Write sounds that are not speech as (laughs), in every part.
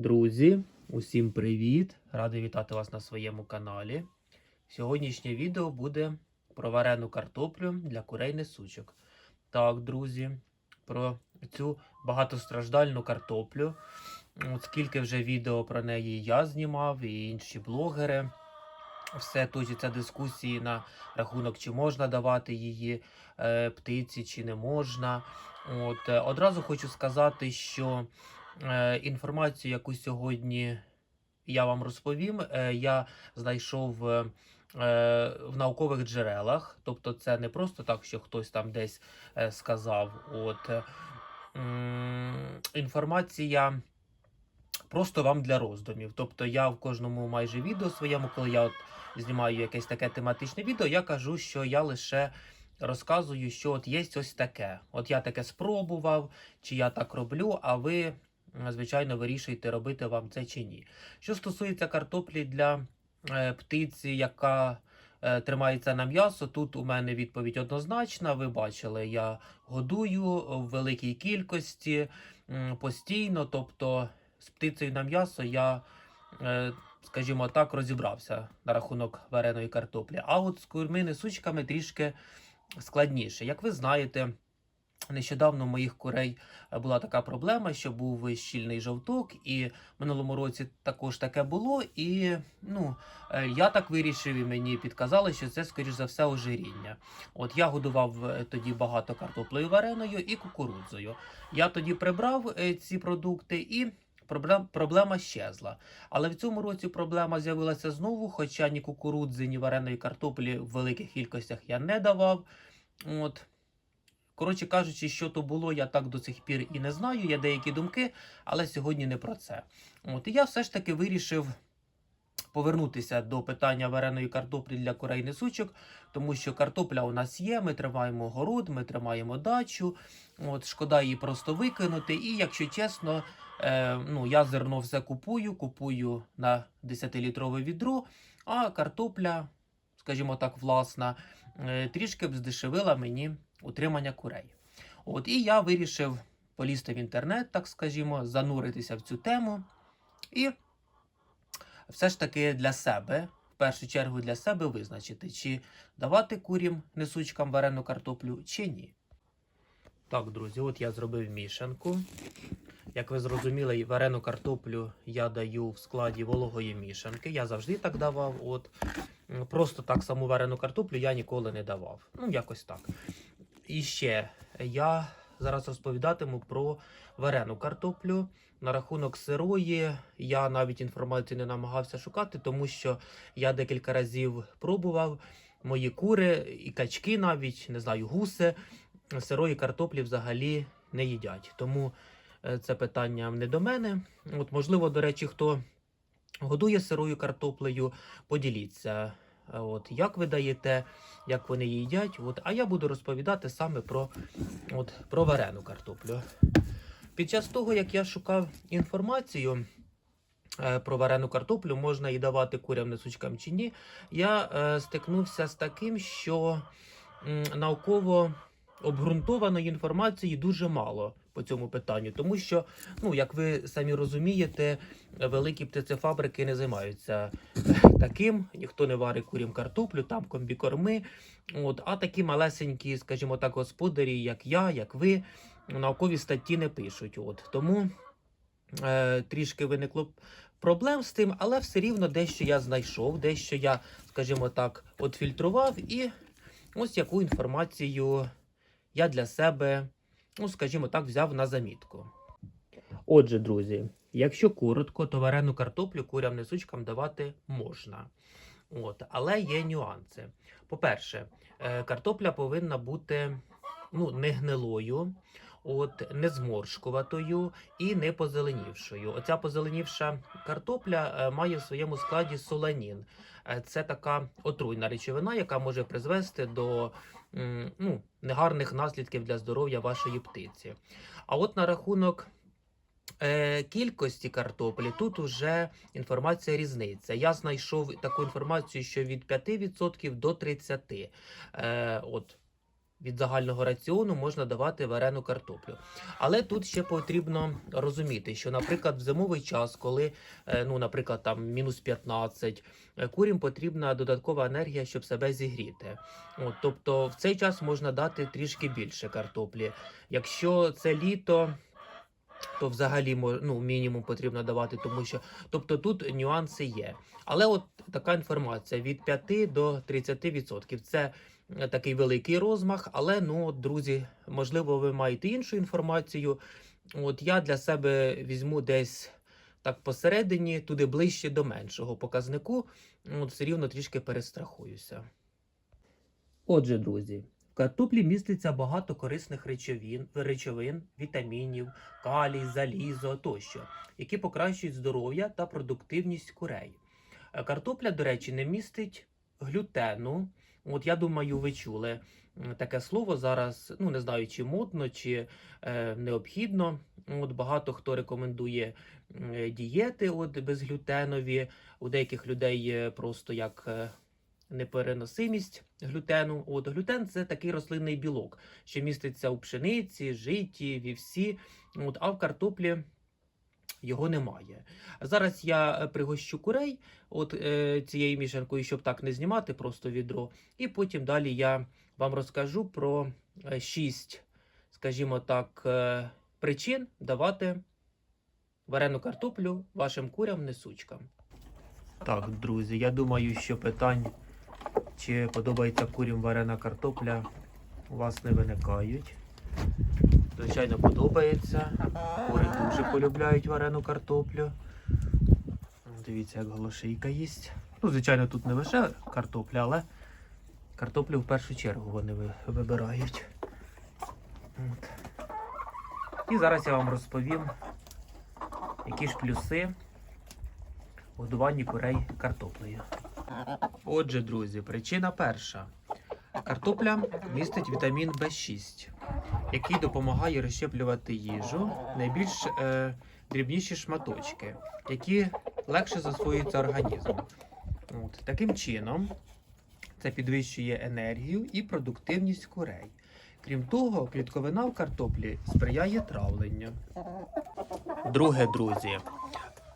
Друзі, усім привіт! Радий вітати вас на своєму каналі. Сьогоднішнє відео буде про варену картоплю для курей несучок. Так, друзі, про цю багатостраждальну картоплю. От скільки вже відео про неї я знімав і інші блогери. Все точаться дискусії на рахунок, чи можна давати її е, птиці, чи не можна. От, е, одразу хочу сказати, що інформацію, яку сьогодні я вам розповім, е, я знайшов е, е, в наукових джерелах. Тобто, це не просто так, що хтось там десь е, сказав. От, е, інформація просто вам для роздумів. Тобто, я в кожному майже відео своєму, коли я от знімаю якесь таке тематичне відео, я кажу, що я лише розказую, що от є ось таке. От я таке спробував, чи я так роблю, а ви, звичайно, вирішуєте, робити вам це чи ні. Що стосується картоплі для е, птиці, яка е, тримається на м'ясо, тут у мене відповідь однозначна. Ви бачили, я годую в великій кількості постійно, тобто з птицею на м'ясо я. е, Скажімо так, розібрався на рахунок вареної картоплі. А от з курми несучками трішки складніше. Як ви знаєте, нещодавно у моїх курей е, була така проблема, що був щільний жовток, і в минулому році також таке було. І ну, е, я так вирішив, і мені підказали, що це, скоріш за все, ожиріння. От я годував е, тоді багато картоплею вареною і кукурудзою. Я тоді прибрав е, ці продукти і. Проблема щезла. Але в цьому році проблема з'явилася знову, хоча ні кукурудзи, ні вареної картоплі в великих кількостях я не давав. От. Коротше кажучи, що то було, я так до цих пір і не знаю. Є деякі думки, але сьогодні не про це. От. І я все ж таки вирішив повернутися до питання вареної картоплі для курей несучок, тому що картопля у нас є, ми тримаємо город, ми тримаємо дачу. От, шкода її просто викинути. І якщо чесно, е, ну, я зерно все купую, купую на 10-літрове відро, а картопля, скажімо так, власна, е, трішки б здешевила мені утримання курей. От, і я вирішив полізти в інтернет, так скажімо, зануритися в цю тему. І все ж таки для себе, в першу чергу для себе визначити, чи давати курям несучкам варену картоплю, чи ні. Так, друзі, от я зробив мішанку. Як ви зрозуміли, варену картоплю я даю в складі вологої мішанки. Я завжди так давав. От. Просто так саму варену картоплю я ніколи не давав. Ну, якось так. І ще я зараз розповідатиму про варену картоплю. На рахунок сирої я навіть інформацію не намагався шукати, тому що я декілька разів пробував. Мої кури і качки навіть, не знаю, гуси сирої картоплі взагалі не їдять. Тому е, це питання не до мене. От, можливо, до речі, хто годує сирою картоплею, поділіться. От, як ви даєте, як вони їдять. От, а я буду розповідати саме про, от, про варену картоплю. Під час того, як я шукав інформацію е, про варену картоплю, можна її давати курям несучкам чи ні, я е, стикнувся з таким, що науково обґрунтованої інформації дуже мало по цьому питанню, тому що, ну як ви самі розумієте, великі птицефабрики не займаються таким, ніхто не варить курям картоплю, там комбікорми. От, а такі малесенькі, скажімо так, господарі, як я, як ви, наукові статті не пишуть. От тому е, трішки виникло проблем з тим, але все рівно дещо я знайшов, дещо я, скажімо так, от фільтрував і ось яку інформацію я для себе, ну, скажімо так, взяв на замітку. Отже, друзі, якщо коротко, то варену картоплю курям несучкам давати можна. От, але є нюанси. По-перше, е, картопля повинна бути ну, не гнилою, от, не зморшкуватою і не позеленівшою. Оця позеленівша картопля е, має в своєму складі соланін. Е, Це така отруйна речовина, яка може призвести до ну, негарних наслідків для здоров'я вашої птиці. А от на рахунок е, кількості картоплі тут уже інформація різниця. Я знайшов таку інформацію, що від 5% до 30%. Е, от. Від загального раціону можна давати варену картоплю. Але тут ще потрібно розуміти, що, наприклад, в зимовий час, коли, е, ну, наприклад, там мінус 15, е, курям потрібна додаткова енергія, щоб себе зігріти. От, тобто в цей час можна дати трішки більше картоплі. Якщо це літо, то взагалі ну, мінімум потрібно давати, тому що тобто тут нюанси є. Але от така інформація від 5 до 30%. Це такий великий розмах, але ну, друзі, можливо, ви маєте іншу інформацію. От я для себе візьму десь так посередині, туди ближче до меншого показнику. От все рівно трішки перестрахуюся. Отже, друзі, в картоплі міститься багато корисних речовин, речовин, вітамінів, калій, залізо тощо, які покращують здоров'я та продуктивність курей. Е, Картопля, до речі, не містить глютену. От я думаю, ви чули таке слово зараз. Ну не знаю, чи модно, чи е, необхідно. От багато хто рекомендує е, дієти, от безглютенові. У деяких людей е, просто як е, непереносимість глютену. От глютен це такий рослинний білок, що міститься у пшениці, житі, вівсі. От, а в картоплі його немає. Зараз я е, пригощу курей от е, цією мішанкою, щоб так не знімати просто відро. І потім далі я вам розкажу про е, шість, скажімо так, е, причин давати варену картоплю вашим курям несучкам. Так, друзі, я думаю, що питань, чи подобається курям варена картопля, у вас не виникають. Звичайно, подобається. Кури дуже полюбляють варену картоплю. Дивіться, як голошийка їсть. Ну, звичайно, тут не лише картопля, але картоплю в першу чергу вони вибирають. От. І зараз я вам розповім, які ж плюси в годуванні курей картоплею. Отже, друзі, причина перша. Картопля містить вітамін В6, який допомагає розщеплювати їжу найбільш е, дрібніші шматочки, які легше засвоюються організмом. От, таким чином, це підвищує енергію і продуктивність курей. Крім того, клітковина в картоплі сприяє травленню. Друге, друзі,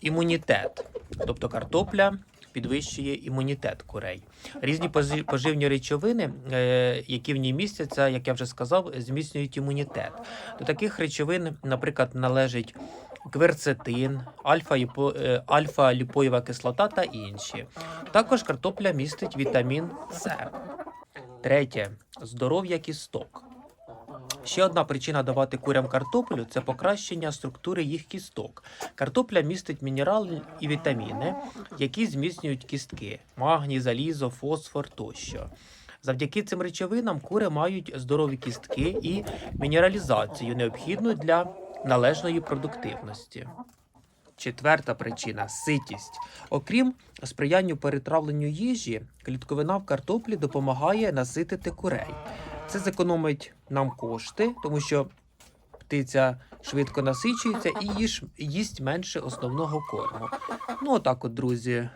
імунітет. Тобто картопля підвищує імунітет курей. (laughs) Різні поживні речовини, е, які в ній містяться, як я вже сказав, зміцнюють імунітет. До таких речовин, наприклад, належить кверцетин, альфа-ліпо- е, альфа-ліпоєва кислота та інші. Також картопля містить вітамін С. Третє здоров'я кісток. Ще одна причина давати курям картоплю це покращення структури їх кісток. Картопля містить мінерали і вітаміни, які зміцнюють кістки: магній, залізо, фосфор тощо. Завдяки цим речовинам кури мають здорові кістки і мінералізацію, необхідну для належної продуктивності. Четверта причина ситість. Окрім сприянню перетравленню їжі, клітковина в картоплі допомагає наситити курей. Це зекономить нам кошти, тому що птиця швидко насичується і їж, їсть менше основного корму. Ну, отак, от, друзі.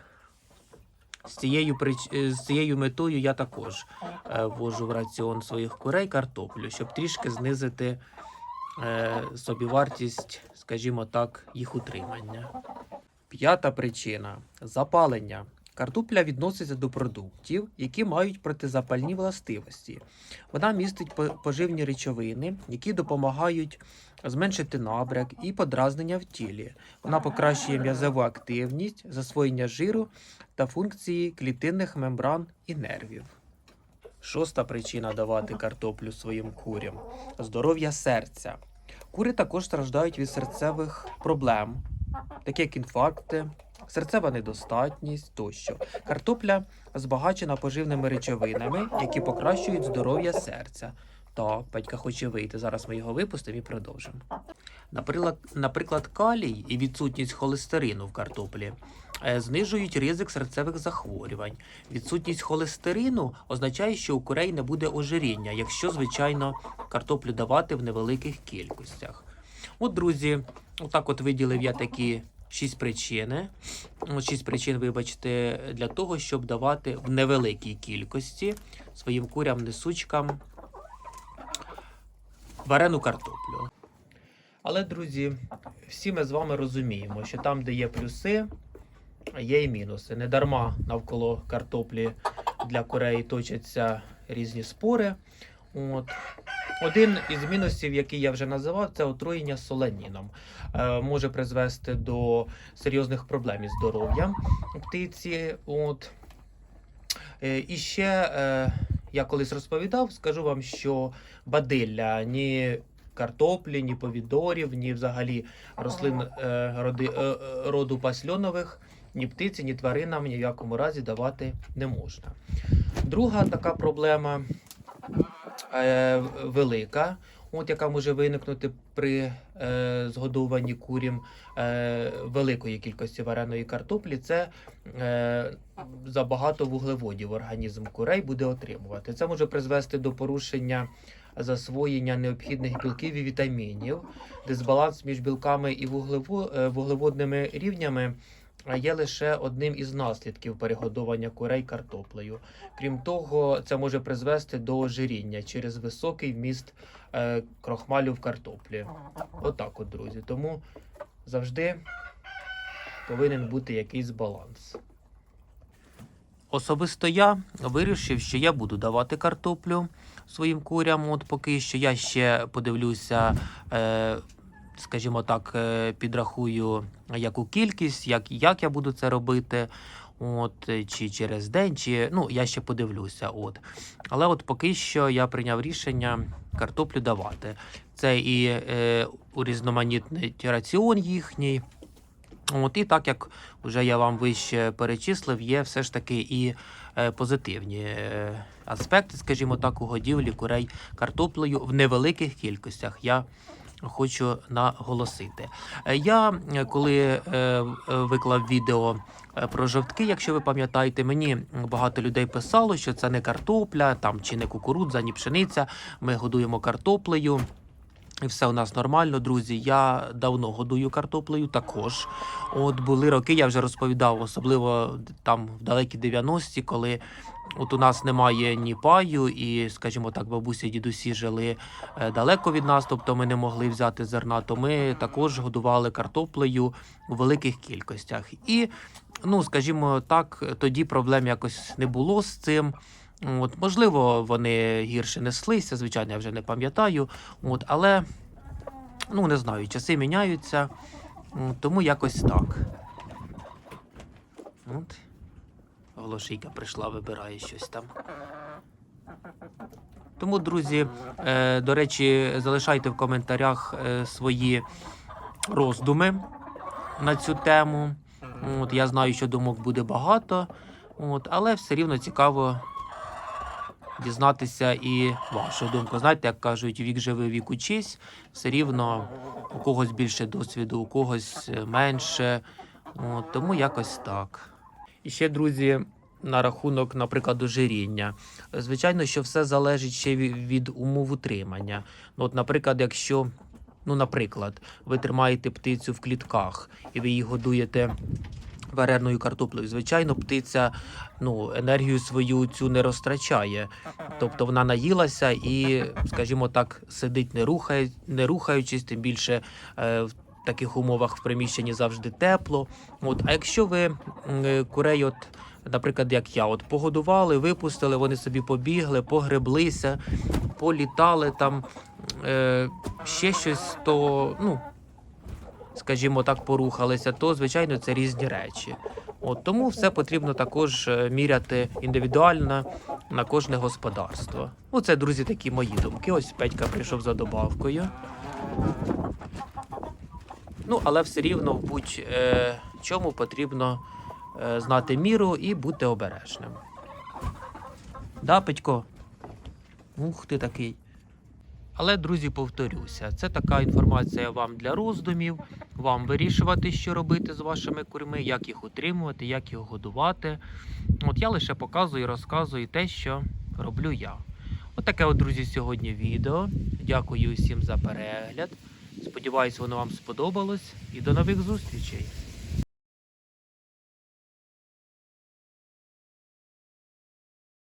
З цією, прич- е, з цією метою я також е, ввожу в раціон своїх курей картоплю, щоб трішки знизити е, собівартість, скажімо так, їх утримання. П'ята причина запалення. Картопля відноситься до продуктів, які мають протизапальні властивості. Вона містить поживні речовини, які допомагають зменшити набряк і подразнення в тілі. Вона покращує м'язову активність, засвоєння жиру та функції клітинних мембран і нервів. Шоста причина давати картоплю своїм курям здоров'я серця. Кури також страждають від серцевих проблем, такі як інфаркти, серцева недостатність тощо. Картопля збагачена поживними речовинами, які покращують здоров'я серця. Так, батька хоче вийти. Зараз ми його випустимо і продовжимо. Наприклад, наприклад, калій і відсутність холестерину в картоплі е, знижують ризик серцевих захворювань. Відсутність холестерину означає, що у курей не буде ожиріння, якщо, звичайно, картоплю давати в невеликих кількостях. От, друзі, отак от виділив я такі шість причини. Шість причин, вибачте, для того, щоб давати в невеликій кількості своїм курям несучкам варену картоплю. Але, друзі, всі ми з вами розуміємо, що там, де є плюси, є і мінуси. Не дарма навколо картоплі для курей точаться різні спори. От. Один із мінусів, який я вже називав, це отруєння соленіном. Е, може призвести до серйозних проблем із здоров'ям птиці. От. Е, і ще е, я колись розповідав, скажу вам, що бадилля ні картоплі, ні помідорів, ні взагалі рослин е, роди, е, роду пасльонових, ні птиці, ні тваринам ні в якому разі давати не можна. Друга така проблема е, велика, от яка може виникнути при е, згодованні курям е, великої кількості вареної картоплі, це е, забагато вуглеводів організм курей буде отримувати. Це може призвести до порушення засвоєння необхідних білків і вітамінів, дисбаланс між білками і е, вуглеводними рівнями. Є лише одним із наслідків перегодовування курей картоплею. Крім того, це може призвести до ожиріння через високий вміст е, крохмалю в картоплі. Отак, от, друзі. Тому завжди повинен бути якийсь баланс. Особисто я вирішив, що я буду давати картоплю своїм курям. От поки що я ще подивлюся, е, скажімо так, е, підрахую яку кількість, як, як я буду це робити. От, е, чи через день, чи ну я ще подивлюся. От. Але от поки що я прийняв рішення картоплю давати. Це і е, урізноманітнить раціон їхній. От, і так як вже я вам вище перечислив, є все ж таки і е, позитивні аспекти, скажімо так, у годівлі курей картоплею в невеликих кількостях. Я хочу наголосити. Е, Я е, коли е, виклав відео про жовтки, якщо ви пам'ятаєте, мені багато людей писало, що це не картопля, там чи не кукурудза, ні пшениця. Ми годуємо картоплею. І все у нас нормально, друзі. Я давно годую картоплею також. От були роки, я вже розповідав, особливо там в далекі 90-ті, коли от у нас немає ні паю, і, скажімо так, бабусі і дідусі жили е, далеко від нас, тобто ми не могли взяти зерна, то ми також годували картоплею у великих кількостях. І, ну, скажімо так, тоді проблем якось не було з цим. От, можливо, вони гірше неслися, звичайно, я вже не пам'ятаю. От, але ну не знаю, часи міняються, тому якось так. От. Голошийка прийшла, вибирає щось там. Тому, друзі, е, до речі, залишайте в коментарях е, свої роздуми на цю тему. От, я знаю, що думок буде багато, от, але все рівно цікаво дізнатися і вашу думку. Знаєте, як кажуть, вік живий, вік учись, все рівно у когось більше досвіду, у когось е, менше. От, тому якось так. І ще, друзі, на рахунок, наприклад, ожиріння. Звичайно, що все залежить ще від, умов утримання. Ну, от, наприклад, якщо, ну, наприклад, ви тримаєте птицю в клітках і ви її годуєте вареною картоплею, звичайно, птиця ну, енергію свою цю не розтрачає. Тобто вона наїлася і, скажімо так, сидить не, рухає, не рухаючись, тим більше е, таких умовах в приміщенні завжди тепло. От, а якщо ви е, курей, от, наприклад, як я, от погодували, випустили, вони собі побігли, погреблися, політали там, е, ще щось, то, ну, скажімо так, порухалися, то звичайно це різні речі. От тому все потрібно також е, міряти індивідуально на кожне господарство. Оце, друзі, такі мої думки. Ось Петька прийшов за добавкою. Ну, але все рівно в будь-чому потрібно е, знати міру і бути обережним. Да, Петько? Ух ти такий. Але, друзі, повторюся, це така інформація вам для роздумів, вам вирішувати, що робити з вашими курми, як їх утримувати, як їх годувати. От я лише показую і розказую те, що роблю я. От от, друзі, сьогодні відео. Дякую всім за перегляд. Сподіваюсь, воно вам сподобалось. І до нових зустрічей!